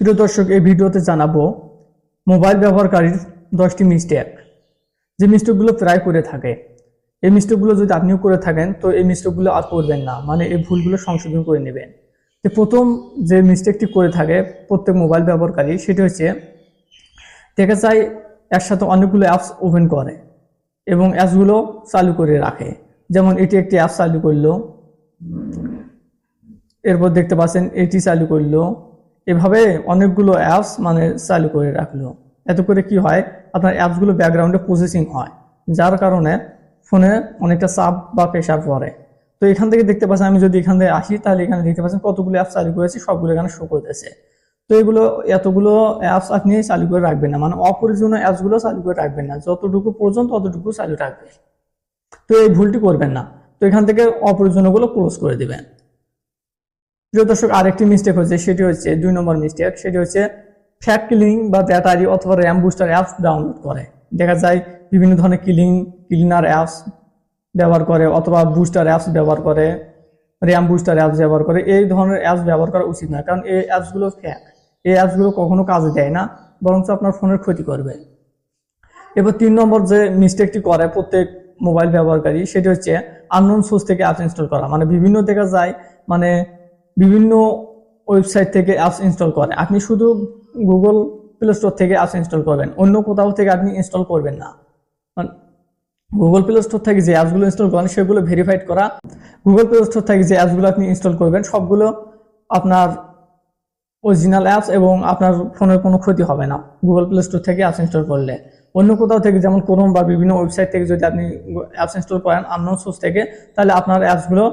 প্রিয় দর্শক, এই ভিডিওতে জানাব মোবাইল ব্যবহারকারীর দশটি মিস্টেক। যে মিস্টেকগুলো প্রায় করে থাকে। এই মিস্টেকগুলো যদি আপনিও করে থাকেন, তো এই মিস্টেকগুলো আর করবেন না। মানে এই ভুলগুলো সংশোধন করে নেবেন। তো প্রথম যে মিস্টেকটি করে থাকে প্রত্যেক মোবাইল ব্যবহারকারী, সেটি হচ্ছে, দেখা যায় একসাথে অনেকগুলো অ্যাপস ওপেন করে এবং অ্যাপসগুলো চালু করে রাখে। যেমন এটি একটি অ্যাপ চালু করল, এরপর দেখতে পাচ্ছেন এটি চালু করল এভাবে অনেকগুলো অ্যাপস মানে চালু করে রাখল। এত করে কি হয়? আপনার অ্যাপসগুলো ব্যাকগ্রাউন্ডে প্রসেসিং হয়, যার কারণে ফোনে অনেকটা চাপ বা প্রেশার পড়ে। তো এখান থেকে দেখতে পাচ্ছেন, আমি যদি এখান থেকে আসি, তাহলে এখানে দেখতে পাচ্ছেন কতগুলো অ্যাপস চালু করেছি, সবগুলো এখানে শো করতেছে। তো এগুলো, এতগুলো অ্যাপস আপনি চালু করে রাখবেন না মানে অপ্রয়োজনীয় অ্যাপসগুলো চালু করে রাখবেন না। যতটুকু প্রয়োজন ততটুকু চালু রাখবেন। তো এই ভুলটি করবেন না। তো এখান থেকে অপ্রয়োজনীয়গুলো ক্লোজ করে দিবেন। প্রিয় দর্শক, আরেকটি মিস্টেক হচ্ছে, সেটি হচ্ছে দুই নম্বর মিস্টেক সেটি হচ্ছে ফ্যাক কিলিং বা ব্যাটারি অথবা র্যাম বুস্টার অ্যাপস ডাউনলোড করে। দেখা যায় বিভিন্ন ধরনের কিলিং ক্লিনার অ্যাপস ব্যবহার করে, অথবা বুস্টার অ্যাপস ব্যবহার করে র্যাম বুস্টার অ্যাপস ব্যবহার করে। এই ধরনের অ্যাপস ব্যবহার করা উচিত না, কারণ এই অ্যাপসগুলো ফ্যাক এই অ্যাপসগুলো কখনো কাজে দেয় না, বরঞ্চ আপনার ফোনের ক্ষতি করবে। এবার তিন নম্বর যে মিস্টেকটি করে প্রত্যেক মোবাইল ব্যবহারকারী, সেটি হচ্ছে আননোন সোর্স থেকে অ্যাপস ইনস্টল করা। মানে বিভিন্ন দেখা যায় মানে বিভিন্ন ওয়েবসাইট থেকে অ্যাপস ইনস্টল করে আপনি শুধু গুগল প্লে স্টোর থেকে অ্যাপস ইনস্টল করবেন। অন্য কোথাও থেকে আপনি ইনস্টল করবেন না। গুগল প্লে স্টোর থেকে যে অ্যাপসগুলো ইনস্টল করেন, সেগুলো ভেরিফাইড করা গুগল প্লে স্টোর থেকে যে অ্যাপসগুলো আপনি ইনস্টল করবেন, সবগুলো আপনার অরিজিনাল অ্যাপস এবং আপনার ফোনের কোনো ক্ষতি হবে না। গুগল প্লে স্টোর থেকে অ্যাপস ইনস্টল করলে। অন্য কোথাও থেকে যেমন ক্রোম বা বিভিন্ন ওয়েবসাইট থেকে যদি আপনি অ্যাপস ইনস্টল করেন আননোন সোর্স থেকে, তাহলে আপনার অ্যাপসগুলো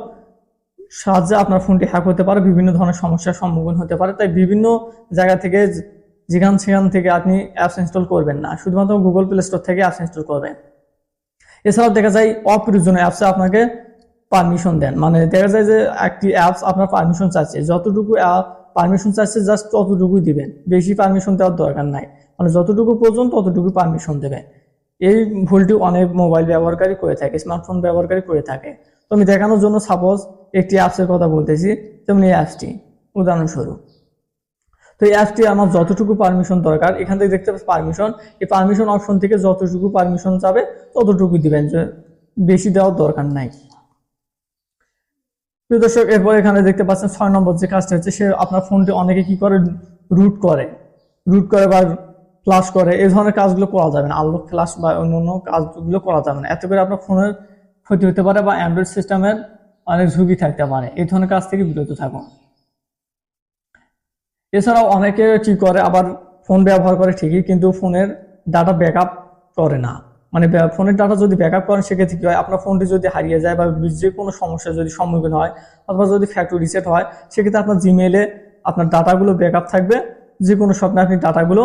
সাহায্যে আপনার ফোনটি হ্যাক হতে পারে, বিভিন্ন ধরনের সমস্যার সম্মুখীন হতে পারে। তাই বিভিন্ন জায়গা থেকে যেখান সেখান থেকে আপনি অ্যাপস ইনস্টল করবেন না, শুধুমাত্র গুগল প্লে স্টোর থেকে অ্যাপস ইনস্টল করবেন। এছাড়াও দেখা যায় অপ্রয়োজনীয় অ্যাপসে আপনাকে পারমিশন দেন। মানে দেখা যায় যে একটি অ্যাপস আপনার পারমিশন চাচ্ছে যতটুকু পারমিশন চাচ্ছে জাস্ট ততটুকুই দিবেন। বেশি পারমিশন দেওয়ার দরকার নাই। মানে যতটুকু প্রয়োজন ততটুকু পারমিশন দেবেন। এই ভুলটি অনেক মোবাইল ব্যবহারকারী করে থাকে স্মার্টফোন ব্যবহারকারী করে থাকে। তো আমি দেখানোর জন্য সাপোজ একটি অ্যাপসের কথা বলতেছি যেমন এই অ্যাপসটি, উদাহরণস্বরূপ। তো এই অ্যাপটি আমার যতটুকু পারমিশন দরকার, এখান থেকে দেখতে পাচ্ছি পারমিশন এই পারমিশন অপশন থেকে যতটুকু পারমিশন চাবে ততটুকু দিবেন, যে বেশি দেওয়ার দরকার নাই। প্রিয় দর্শক, এরপর এখানে দেখতে পাচ্ছেন ছয় নম্বর যে কাজটা হচ্ছে, সে আপনার ফোনটি অনেকে কি করে রুট করে। রুট করে বা ফ্লাশ করে, এই ধরনের কাজগুলো করা যাবে না আনলক ফ্লাশ বা অন্য অন্য কাজগুলো করা যাবে না। এত করে আপনার ফোনের ক্ষতি হতে পারে বা অ্যান্ড্রয়েড সিস্টেমের অনেক ঝুঁকি থাকতে পারে। এই ধরনের কাজ থেকে বিরত থাকুন। এছাড়াও অনেকে কি করে, আবার ফোন ব্যবহার করে ঠিকই, কিন্তু ফোনের ডাটা ব্যাকআপ করে না। মানে ফোনের ডাটা যদি ব্যাকআপ করেন, সেক্ষেত্রে কি হয়, আপনার ফোনটি যদি হারিয়ে যায় বা যে কোনো সমস্যার যদি সম্মুখীন হয় অথবা যদি ফ্যাক্টরি রিসেট হয়, সেক্ষেত্রে আপনার জিমেলে আপনার ডাটাগুলো ব্যাকআপ থাকবে। যে কোনো স্বপ্নে আপনি ডাটাগুলো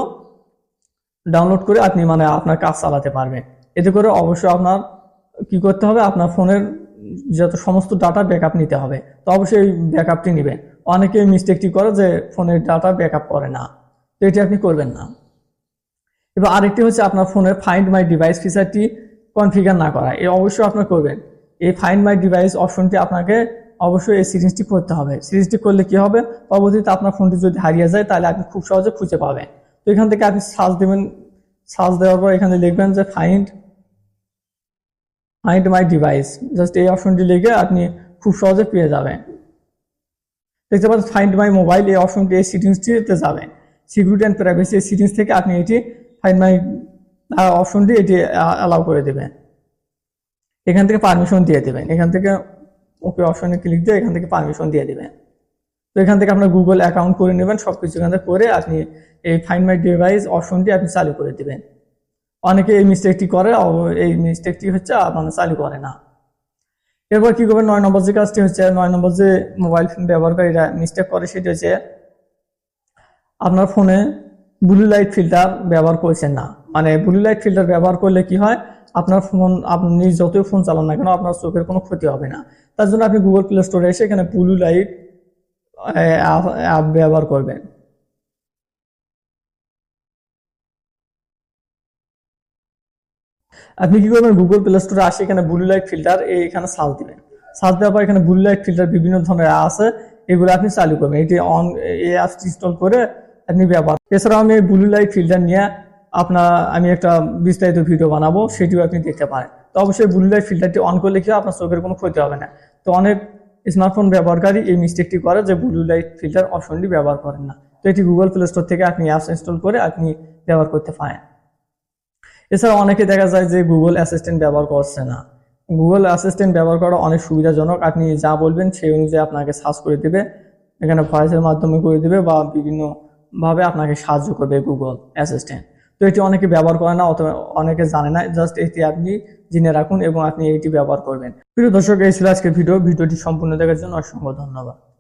ডাউনলোড করে আপনি মানে আপনার কাজ চালাতে পারবেন। এতে করে অবশ্যই আপনার কি করতে হবে, আপনার ফোনের যত সমস্ত ডাটা ব্যাকআপ নিতে হবে, তো অবশ্যই ব্যাকআপটি নেবেন। অনেকে মিস্টেকটি করে যে ফোনের ডাটা ব্যাকআপ করে না, তো এটি আপনি করবেন না। এবার আরেকটি হচ্ছে আপনার ফোনের ফাইন্ড মাই ডিভাইস ফিচারটি কনফিগার না করা, এ অবশ্যই আপনার করবেন। এই ফাইন্ড মাই ডিভাইস অপশনটি আপনাকে অবশ্যই এই সিরিজটি করতে হবে। সিরিজটি করলে কি হবে? পরবর্তীতে আপনার ফোনটি যদি হারিয়ে যায়, তাহলে আপনি খুব সহজে খুঁজে পাবেন। তো এখান থেকে আপনি সার্চ দেবেন সার্চ দেওয়ার পর এখানে লিখবেন যে find find my device just এই অপশনটি লিখে আপনি খুব সহজে পেয়ে যাবেন। দেখতে পাচ্ছেন ফাইন্ড মাই মোবাইল এই অপশনটি এই সিটিংসটিতে যাবেন সিকিউরিটি অ্যান্ড প্রাইভেসি এই সিটিংস থেকে আপনি এটি ফাইন্ড মাই অপশনটি এটি অ্যালাউ করে দেবেন। এখান থেকে পারমিশন দিয়ে দেবেন। এখান থেকে ওকে অপশনে ক্লিক দিয়ে এখান থেকে পারমিশন দিয়ে দেবেন। তো এখান থেকে আপনার গুগল অ্যাকাউন্ট করে নেবেন। সব কিছু এখান থেকে করে আপনি এই ফাইন্ড মাই ডিভাইস অপশনটি আপনি চালু করে দেবেন। অনেকে এই মিস্টেকটি করে এই মিস্টেকটি হচ্ছে আপনার চালু করে না। এরপর কি করবেন? নয় নম্বর যে কাজটি হচ্ছে, নয় নম্বর যে মোবাইল ফোন ব্যবহারকারীরা মিস্টেক করে, সেটি হচ্ছে, আপনার ফোনে ব্লু লাইট ফিল্টার ব্যবহার করছেন না। মানে ব্লু লাইট ফিল্টার ব্যবহার করলে কি হয়? আপনার ফোন আপনি যতই ফোন চালান না কেন, আপনার চোখের কোনো ক্ষতি হবে না। তার জন্য আপনি গুগল প্লে স্টোরে এসে এখানে ব্লু লাইট অ্যাপ ব্যবহার করবেন। আপনি কি করবেন? গুগল প্লে স্টোরে আসে এখানে ব্লু লাইট ফিল্টার এখানে সার্চ দিবেন। সার্চ দেওয়ার পর এখানে ব্লু লাইট ফিল্টার বিভিন্ন ধরনের আছে, এগুলো আপনি চালু করবেন। এটি অন এই অ্যাপসটি ইনস্টল করে আপনি ব্যবহার এছাড়াও আমি ব্লু লাইট ফিল্টার নিয়ে আপনার, আমি একটা বিস্তারিত ভিডিও বানাবো, সেটিও আপনি দেখতে পারেন। তো অবশ্যই ব্লু লাইট ফিল্টারটি অন করলে কি আপনার চোখের কোনো ক্ষতি হবে না। তো অনেক স্মার্টফোন ব্যবহারকারী এই মিস্টেকটি করে যে ব্লু লাইট ফিল্টার অপশনটি ব্যবহার করেন না। তো এটি গুগল প্লে স্টোর থেকে আপনি অ্যাপস ইনস্টল করে আপনি ব্যবহার করতে পারেন। এছাড়া অনেকে দেখা যায় যে গুগল অ্যাসিস্ট্যান্ট ব্যবহার করছে না। গুগল অ্যাসিস্ট্যান্ট ব্যবহার করা অনেক সুবিধাজনক। আপনি যা বলবেন সেই অনুযায়ী আপনাকে সার্চ করে দেবে, এখানে ভয়েসের মাধ্যমে করে দেবে বা বিভিন্ন ভাবে আপনাকে সাহায্য করবে গুগল অ্যাসিস্ট্যান্ট তো এটি অনেকে ব্যবহার করে না, অথবা অনেকে জানে না। জাস্ট এটি আপনি জেনে রাখুন এবং আপনি এটি ব্যবহার করবেন। প্রিয় দর্শক, এই ছিল আজকের ভিডিও। ভিডিওটি সম্পূর্ণ দেখার জন্য অসংখ্য ধন্যবাদ।